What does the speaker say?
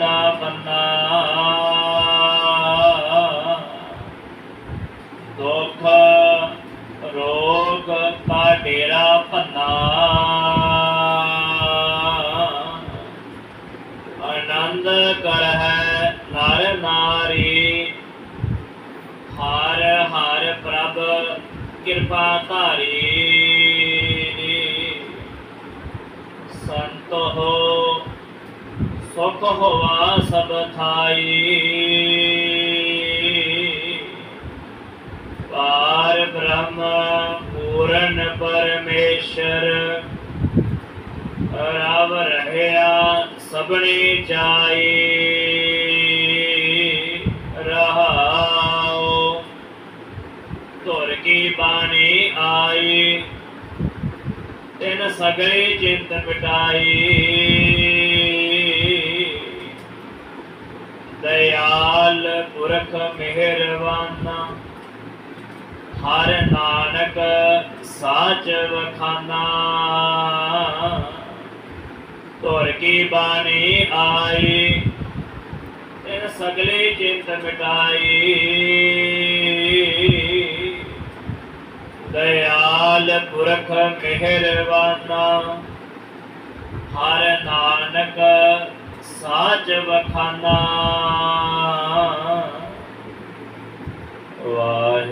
ਕੀਤਾ ਬੰਨਾ ਦੁੱਖ, ਰੋਗ ਕਾ ਡੇਰਾ ਭੰਨਾ। ਆਨੰਦ ਕਰਹਿ ਨਰ ਨਾਰੀ। ਹਰ ਹਰ ਪ੍ਰਭ ਕਿਰਪਾ ਧਾਰੀ। फुक हुआ सब थाई। पार ब्रह्म पूरन परमेश्वर राव रहया सबने जाए रहाओ, तुर की बानी आई तेन सगले चिंत मिटाई दयाल पुरख मेहरबाना हर नानक साच वखाना तुर की बानी आई, इन सगली चिंत मिटाई। दयाल पुरख मेहरबाना हर नानक साच वखाना